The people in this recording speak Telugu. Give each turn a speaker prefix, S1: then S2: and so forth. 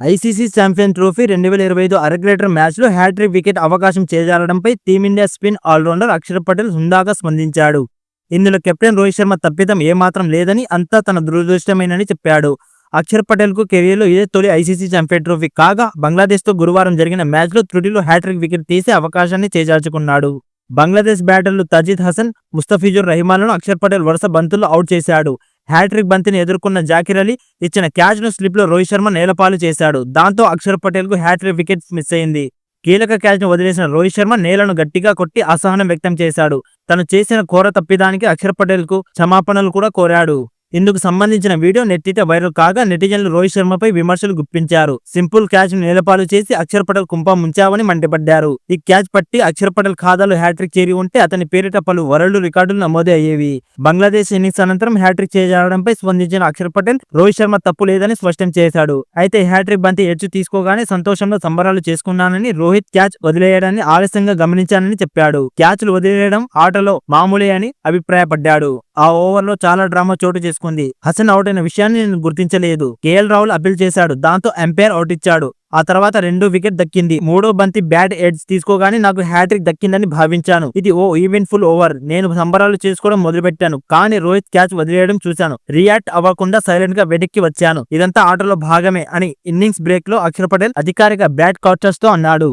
S1: ఐసీసీ ఛాంపియన్ ట్రోఫీ రెండు వేల ఇరవై ఐదు అరగ్రేటర్ మ్యాచ్లో హ్యాట్రిక్ వికెట్ అవకాశం చేజారడంపై team India spin allrounder Axar Patel హుందాగా స్పందించాడు. ఇందులో కెప్టెన్ రోహిత్ శర్మ తప్పిదం ఏమాత్రం లేదని అంతా తన దురదృష్టమేనని చెప్పాడు. అక్షర్ పటేల్కు కెరీర్లో ఇదే తొలి ఐసీసీ ఛాంపియన్ ట్రోఫీ కాగా బంగ్లాదేశ్తో గురువారం జరిగిన మ్యాచ్లో త్రుటిలో హ్యాట్రిక్ వికెట్ తీసే అవకాశాన్ని చేజార్చుకున్నాడు. బంగ్లాదేశ్ బ్యాటర్లు తజీద్ హసన్ ముస్తఫిజుర్ రహిమాన్లను అక్షర్ పటేల్ వరుస బంతుల్లో అవుట్ చేశాడు. హ్యాట్రిక్ బంతిని ఎదుర్కొన్న జాకిర్ అలీ ఇచ్చిన క్యాచ్ను స్లిప్లో రోహిత్ శర్మ నేలపాలు చేశాడు. దాంతో అక్షర్ పటేల్కు హ్యాట్రిక్ వికెట్ మిస్ అయింది. కీలక క్యాచ్ను వదిలేసిన రోహిత్ శర్మ నేలను గట్టిగా కొట్టి అసహనం వ్యక్తం చేశాడు. తను చేసిన ఘోర తప్పిదానికి అక్షర్ పటేల్కు క్షమాపణలు కూడా కోరాడు. ఇందుకు సంబంధించిన వీడియో నెట్టిట వైరల్ కాగా నెటిజన్లు రోహిత్ శర్మపై విమర్శలు గుప్పించారు. సింపుల్ క్యాచ్ను నేలపాలు చేసి అక్షర్ పటేల్ కుంప ముంచావని మండిపడ్డారు. ఈ క్యాచ్ పట్టి అక్షర్ పటేల్ ఖాతాలో హ్యాట్రిక్ చేరి ఉంటే అతని పేరిట పలు వరల్డ్ రికార్డులు నమోదు అయ్యేవి బంగ్లాదేశ్ ఇన్నింగ్స్ అనంతరం హ్యాట్రిక్ చేయడంపై స్పందించిన అక్షర్ పటేల్ రోహిత్ శర్మ తప్పు లేదని స్పష్టం చేశాడు. అయితే హ్యాట్రిక్ బంతి ఎడ్చు తీసుకోగానే సంతోషంలో సంబరాలు చేసుకున్నానని రోహిత్ క్యాచ్ వదిలేయడాన్ని ఆలస్యంగా గమనించానని చెప్పాడు. క్యాచ్లు వదిలేయడం ఆటలో మామూలే అని అభిప్రాయపడ్డాడు. ఆ ఓవర్లో చాలా డ్రామా చోటు చేసుకుంది. హసన్ అవుట్ అయిన విషయాన్ని నేను గుర్తించలేదు. కేఎల్ రాహుల్ అప్పీల్ చేశాడు. దాంతో ఎంపైర్ అవుట్ ఇచ్చాడు. ఆ తర్వాత రెండో వికెట్ దక్కింది. మూడో బంతి బ్యాట్ ఎడ్జ్ తీసుకోగానే నాకు హ్యాట్రిక్ దక్కిందని భావించాను. ఇది ఓ ఈవెంట్ ఫుల్ ఓవర్. నేను సంబరాలు చేసుకోవడం మొదలుపెట్టాను. కానీ రోహిత్ క్యాచ్ వదిలేయడం చూశాను. రియాక్ట్ అవ్వకుండా సైలెంట్గా వెనక్కి వచ్చాను. ఇదంతా ఆటలో భాగమే అని ఇన్నింగ్స్ బ్రేక్లో అక్షర్ పటేల్ అధికారిక బ్యాట్ కౌచర్స్తో అన్నాడు.